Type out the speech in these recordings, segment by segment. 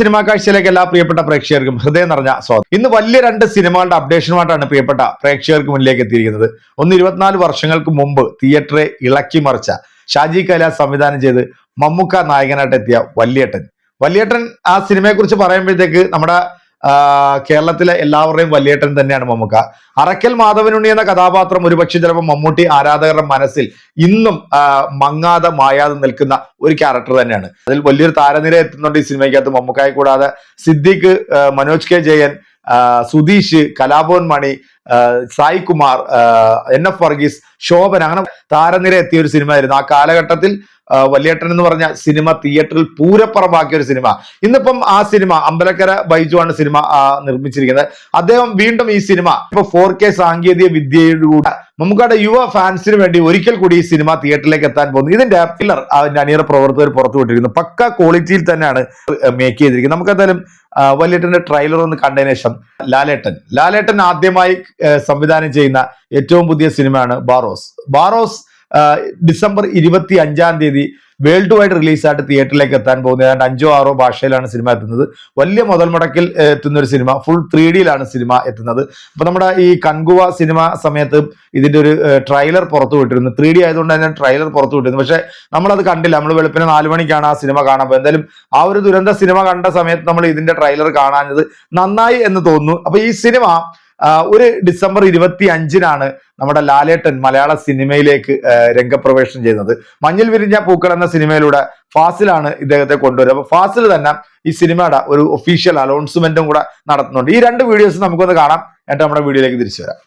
Cinema കാഴ്ചയിലേക്ക് എല്ലാ പ്രിയപ്പെട്ട പ്രേക്ഷകർക്കും ഹൃദയം നിറഞ്ഞ സ്വാഗതം. ഇന്ന് വലിയ രണ്ട് സിനിമകളുടെ അപ്ഡേഷനുമായിട്ടാണ് പ്രിയപ്പെട്ട പ്രേക്ഷകർക്ക് മുന്നിലേക്ക് എത്തിയിരിക്കുന്നത്. ഒന്ന് ഇരുപത്തിനാല് വർഷങ്ങൾക്ക് മുമ്പ് തിയേറ്ററെ ഇളക്കി മറിച്ച ഷാജി കൈലാസ് സംവിധാനം ചെയ്ത് മമ്മൂക്ക നായകനായിട്ട് എത്തിയ വല്യേട്ടൻ. വല്യേട്ടൻ ആ സിനിമയെ കുറിച്ച് പറയുമ്പോഴത്തേക്ക് നമ്മുടെ കേരളത്തിലെ എല്ലാവരുടെയും വലിയേട്ടൻ തന്നെയാണ് മമ്മൂക്ക. അറക്കൽ മാധവനുണ്ണി എന്ന കഥാപാത്രം ഒരുപക്ഷെ ചിലപ്പോൾ മമ്മൂട്ടി ആരാധകരുടെ മനസ്സിൽ ഇന്നും മങ്ങാതെ മായാതെ നിൽക്കുന്ന ഒരു ക്യാരക്ടർ തന്നെയാണ്. അതിൽ വലിയൊരു താരനിര എത്തുന്നുണ്ട് ഈ സിനിമയ്ക്കകത്ത് മമ്മൂക്കായി കൂടാതെ. Siddique Manoj K Jayan Sudheesh Kalabhavan Mani Sai Kumar N F Varghese Shobhan അങ്ങനെ താരനിര എത്തിയ ഒരു സിനിമയായിരുന്നു. ആ കാലഘട്ടത്തിൽ വലിയേട്ടൻ എന്ന് പറഞ്ഞ സിനിമ തിയേറ്ററിൽ പൂരപ്പുറമാക്കിയ ഒരു സിനിമ. ഇന്നിപ്പം ആ സിനിമ അമ്പലക്കര ബൈജു ആണ് സിനിമ നിർമ്മിച്ചിരിക്കുന്നത്. അദ്ദേഹം വീണ്ടും ഈ സിനിമ ഇപ്പൊ ഫോർ കെ സാങ്കേതിക വിദ്യയിലൂടെ മമ്മൂക്കയുടെ യുവ ഫാൻസിന് വേണ്ടി ഒരിക്കൽ കൂടി ഈ സിനിമ തിയേറ്ററിലേക്ക് എത്താൻ പോകുന്നു. ഇതിന്റെ പില്ലർ അതിന്റെ അണിയറ പ്രവർത്തകർ പുറത്തു വിട്ടിരിക്കുന്നു. പക്ക ക്വാളിറ്റിയിൽ തന്നെയാണ് മേക്ക് ചെയ്തിരിക്കുന്നത്. നമുക്ക് എന്തായാലും ആ, വല്യേട്ടന്റെ ട്രെയിലർ ഒന്ന് കണ്ടതിന് ശേഷം ലാലേട്ടൻ. ലാലേട്ടൻ ആദ്യമായി സംവിധാനം ചെയ്യുന്ന ഏറ്റവും പുതിയ സിനിമയാണ് ബാറോസ്. ബാറോസ് ഡിസംബർ ഇരുപത്തി അഞ്ചാം തീയതി വേൾഡ് വൈഡ് റിലീസായിട്ട് തിയേറ്ററിലേക്ക് എത്താൻ പോകുന്നത്. ഏതാണ്ട് അഞ്ചോ ആറോ ഭാഷയിലാണ് സിനിമ എത്തുന്നത്. വലിയ മുതൽ മുടക്കിൽ എത്തുന്ന ഒരു സിനിമ ഫുൾ ത്രീ ഡിയിലാണ് സിനിമ എത്തുന്നത്. അപ്പൊ നമ്മുടെ ഈ കൺകുവ സിനിമ സമയത്ത് ഇതിന്റെ ഒരു ട്രെയിലർ പുറത്തു വിട്ടിരുന്നു. ത്രീ ഡി ആയതുകൊണ്ട് തന്നെ ട്രെയിലർ പുറത്തു വിട്ടിരുന്നു. പക്ഷെ നമ്മളത് കണ്ടില്ല. നമ്മൾ വെളുപ്പിന് നാല് മണിക്കാണ് ആ സിനിമ കാണാൻ പോയത് എന്തായാലും ആ ഒരു ദുരന്ത സിനിമ കണ്ട സമയത്ത് നമ്മൾ ഇതിന്റെ ട്രെയിലർ കാണാഞ്ഞത് നന്നായി എന്ന് തോന്നുന്നു. അപ്പൊ ഈ സിനിമ ഒരു ഡിസംബർ ഇരുപത്തി അഞ്ചിനാണ് നമ്മുടെ ലാലേട്ടൻ മലയാള സിനിമയിലേക്ക് രംഗപ്രവേശനം ചെയ്യുന്നത്. മഞ്ഞിൽ വിരിഞ്ഞ പൂക്കൾ എന്ന സിനിമയിലൂടെ ഫാസിലാണ് ഇദ്ദേഹത്തെ കൊണ്ടുവരുന്നത്. അപ്പൊ ഫാസിൽ തന്നെ ഈ സിനിമയുടെ ഒരു ഒഫീഷ്യൽ അനൗൺസ്മെന്റും കൂടെ നടത്തുന്നുണ്ട്. ഈ രണ്ട് വീഡിയോസ് നമുക്കൊന്ന് കാണാം. എന്നിട്ട് നമ്മുടെ വീഡിയോയിലേക്ക് തിരിച്ചു വരാം.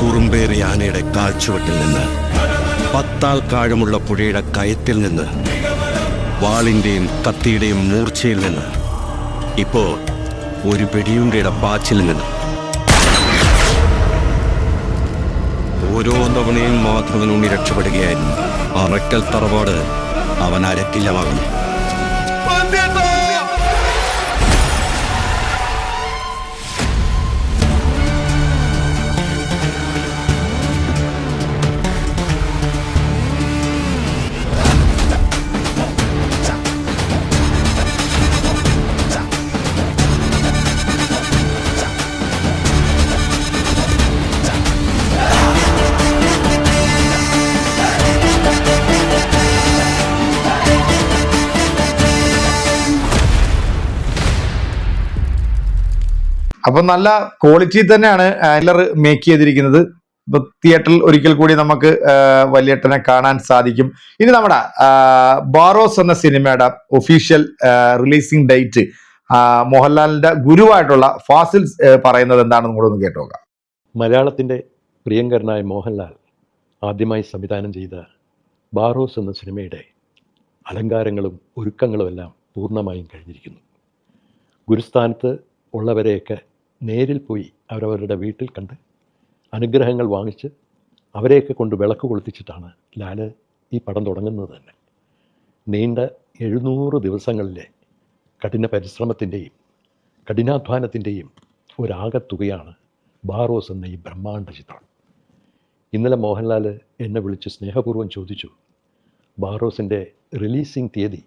കുറുമ്പേറി ആനയുടെ കാഴ്ചവട്ടിൽ നിന്ന് പത്താൽ കാഴമുള്ള പുഴയുടെ കയത്തിൽ നിന്ന് വാളിന്റെയും കത്തിയുടെയും മൂർച്ചയിൽ നിന്ന്. ഇപ്പോ ഒരു വെടിയുണ്ടയുടെ പാച്ചിൽ നിന്ന്. ഓരോ തവണയും മാധവനുണ്ണി രക്ഷപ്പെടുകയായിരുന്നു. അറക്കൽ തറവാട് അവൻ അരക്കില്ലമാകുന്നു. അപ്പൊ നല്ല ക്വാളിറ്റി തന്നെയാണ് ആൻലർ മേക്ക് ചെയ്തിരിക്കുന്നത്. ഇപ്പൊ തിയേറ്ററിൽ ഒരിക്കൽ കൂടി നമുക്ക് വലിയേട്ടനെ കാണാൻ സാധിക്കും. ഇനി നമ്മുടെ ബാറോസ് എന്ന സിനിമയുടെ ഒഫീഷ്യൽ റിലീസിംഗ് ഡേറ്റ് മോഹൻലാലിന്റെ ഗുരുവായിട്ടുള്ള ഫാസിൽ പറയുന്നത് എന്താണെന്ന് കൂടെ ഒന്ന് കേട്ടു മലയാളത്തിന്റെ പ്രിയങ്കരനായ മോഹൻലാൽ ആദ്യമായി സംവിധാനം ചെയ്ത ബാറോസ് എന്ന സിനിമയുടെ അലങ്കാരങ്ങളും ഒരുക്കങ്ങളും എല്ലാം പൂർണമായും കഴിഞ്ഞിരിക്കുന്നു. ഗുരുസ്ഥാനത്ത് ഉള്ളവരെയൊക്കെ നേരിൽ പോയി അവരവരുടെ വീട്ടിൽ കണ്ട് അനുഗ്രഹങ്ങൾ വാങ്ങിച്ച് അവരെയൊക്കെ കൊണ്ട് വിളക്ക് കൊളുത്തിച്ചിട്ടാണ് ലാൽ ഈ പടം തുടങ്ങുന്നത് തന്നെ. നീണ്ട എഴുന്നൂറ് ദിവസങ്ങളിലെ കഠിന പരിശ്രമത്തിന്റെയും കഠിനാധ്വാനത്തിന്റെയും ഒരാകത്തുകയാണ് ബാറോസ് എന്ന ഈ ബ്രഹ്മാണ്ഡ ചിത്രം. ഇന്നലെ മോഹൻലാൽ എന്നെ വിളിച്ച് സ്നേഹപൂർവം ചോദിച്ചു ബാറോസിന്റെ റിലീസിംഗ് തീയതി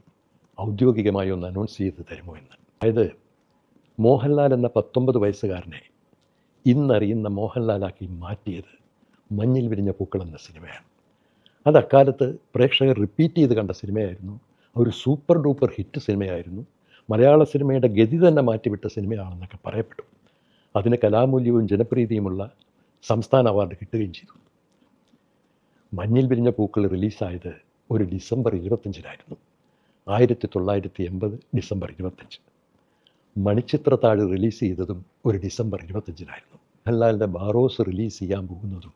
ഔദ്യോഗികമായി ഒന്ന് അനൗൺസ് ചെയ്ത് തരുമോ എന്ന്? അതായത് മോഹൻലാൽ എന്ന പത്തൊമ്പത് വയസ്സുകാരനെ ഇന്നറിയുന്ന മോഹൻലാലാക്കി മാറ്റിയത് മഞ്ഞിൽ വിരിഞ്ഞ പൂക്കൾ എന്ന സിനിമയാണ്. അത് അക്കാലത്ത് പ്രേക്ഷകർ റിപ്പീറ്റ് ചെയ്ത് കണ്ട സിനിമയായിരുന്നു. ഒരു സൂപ്പർ ഡൂപ്പർ ഹിറ്റ് സിനിമയായിരുന്നു. മലയാള സിനിമയുടെ ഗതി തന്നെ മാറ്റിവിട്ട സിനിമയാണെന്നൊക്കെ പറയപ്പെട്ടു. അതിന് കലാമൂല്യവും ജനപ്രീതിയുമുള്ള സംസ്ഥാന അവാർഡ് കിട്ടുകയും ചെയ്തു. മഞ്ഞിൽ വിരിഞ്ഞ പൂക്കൾ റിലീസായത് ഒരു ഡിസംബർ ഇരുപത്തഞ്ചിനായിരുന്നു ആയിരത്തി തൊള്ളായിരത്തി എൺപത് ഡിസംബർ ഇരുപത്തഞ്ച് മണിച്ചിത്രത്താഴ് റിലീസ് ചെയ്തതും ഒരു ഡിസംബർ ഇരുപത്തഞ്ചിനായിരുന്നു. മോഹൻലാലിന്റെ ബാറോസ് റിലീസ് ചെയ്യാൻ പോകുന്നതും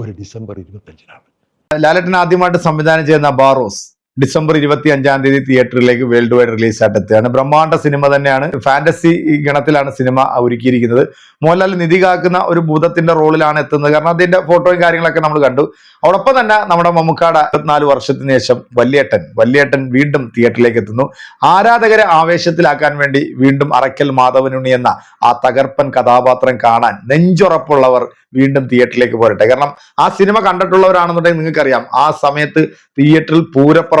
ഒരു ഡിസംബർ ഇരുപത്തഞ്ചിനാണ്. ലാലട്ടൻ ആദ്യമായിട്ട് സംവിധാനം ചെയ്യുന്ന ബാറോസ്. ഡിസംബർ ഇരുപത്തി അഞ്ചാം തീയതി തിയേറ്ററിലേക്ക് വേൾഡ് വൈഡ് റിലീസായിട്ട് എത്തുകയാണ് ബ്രഹ്മാണ്ഡ സിനിമ തന്നെയാണ്. ഫാന്റസി ഗണത്തിലാണ് സിനിമ ഒരുക്കിയിരിക്കുന്നത്. മോഹൻലാൽ നിധി കാക്കുന്ന ഒരു ഭൂതത്തിന്റെ റോളിലാണ് എത്തുന്നത്. കാരണം അതിന്റെ ഫോട്ടോയും കാര്യങ്ങളൊക്കെ നമ്മൾ കണ്ടു. അതോടൊപ്പം തന്നെ നമ്മുടെ മമ്മൂക്കാട് ഇരുപത്തിനാല് വർഷത്തിന് ശേഷം വല്യേട്ടൻ വല്യേട്ടൻ വീണ്ടും തിയേറ്ററിലേക്ക് എത്തുന്നു. ആരാധകരെ ആവേശത്തിലാക്കാൻ വേണ്ടി വീണ്ടും അറക്കൽ മാധവനുണ്ണി എന്ന ആ തകർപ്പൻ കഥാപാത്രം കാണാൻ നെഞ്ചുറപ്പുള്ളവർ വീണ്ടും തിയേറ്ററിലേക്ക് പോരട്ടെ. കാരണം ആ സിനിമ കണ്ടിട്ടുള്ളവരാണെന്നുണ്ടെങ്കിൽ നിങ്ങൾക്കറിയാം ആ സമയത്ത് തിയേറ്ററിൽ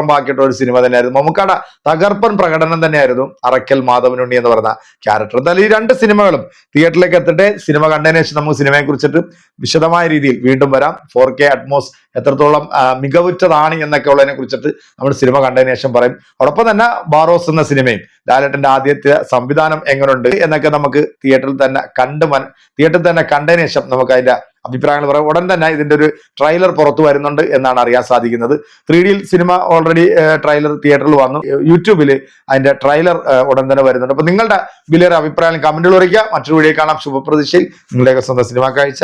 പൂരപ്പുറമ്പാക്കിയിട്ടുള്ള ഒരു സിനിമ തന്നെയായിരുന്നു. മമ്മൂക്കാട തകർപ്പൻ പ്രകടനം തന്നെയായിരുന്നു അറക്കൽ മാധവനുണ്ണി എന്ന് പറഞ്ഞ ക്യാരക്ടർ. എന്തായാലും ഈ രണ്ട് സിനിമകളും തിയേറ്ററിലേക്ക് എത്തട്ടെ. സിനിമ കണ്ടതിനു ശേഷം നമുക്ക് സിനിമയെ കുറിച്ചിട്ട് വിശദമായ രീതിയിൽ വീണ്ടും വരാം. ഫോർ കെ അറ്റ്മോസ് എത്രത്തോളം മികവുറ്റതാണ് എന്നൊക്കെ ഉള്ളതിനെ കുറിച്ചിട്ട് നമ്മൾ സിനിമ കണ്ടതിനു ശേഷം പറയും. അതോടൊപ്പം തന്നെ ബാറോസ് എന്ന സിനിമയും ലാലേട്ടന്റെ ആദ്യത്തെ സംവിധാനം എങ്ങനെയുണ്ട് എന്നൊക്കെ നമുക്ക് തിയേറ്ററിൽ തന്നെ കണ്ട് തിയേറ്ററിൽ തന്നെ കണ്ടതിനു ശേഷം നമുക്ക് അതിന്റെ അഭിപ്രായങ്ങൾ പറയാം. ഉടൻ തന്നെ ഇതിന്റെ ഒരു ട്രെയിലർ പുറത്തു വരുന്നുണ്ട് എന്നാണ് അറിയാൻ സാധിക്കുന്നത്. ത്രീ ഡിയിൽ സിനിമ ഓൾറെഡി ട്രെയിലർ തിയേറ്ററിൽ വന്നു. യൂട്യൂബിൽ അതിന്റെ ട്രെയിലർ ഉടൻ തന്നെ വരുന്നുണ്ട്. അപ്പൊ നിങ്ങളുടെ വിലയേറെ അഭിപ്രായം കമന്റുകൾ അറിയിക്കുക മറ്റൊരു വീഡിയോ കാണാം. ശുഭപ്രതീക്ഷയിൽ. നിങ്ങളുടെയൊക്കെ സ്വന്തം സിനിമ കാഴ്ച.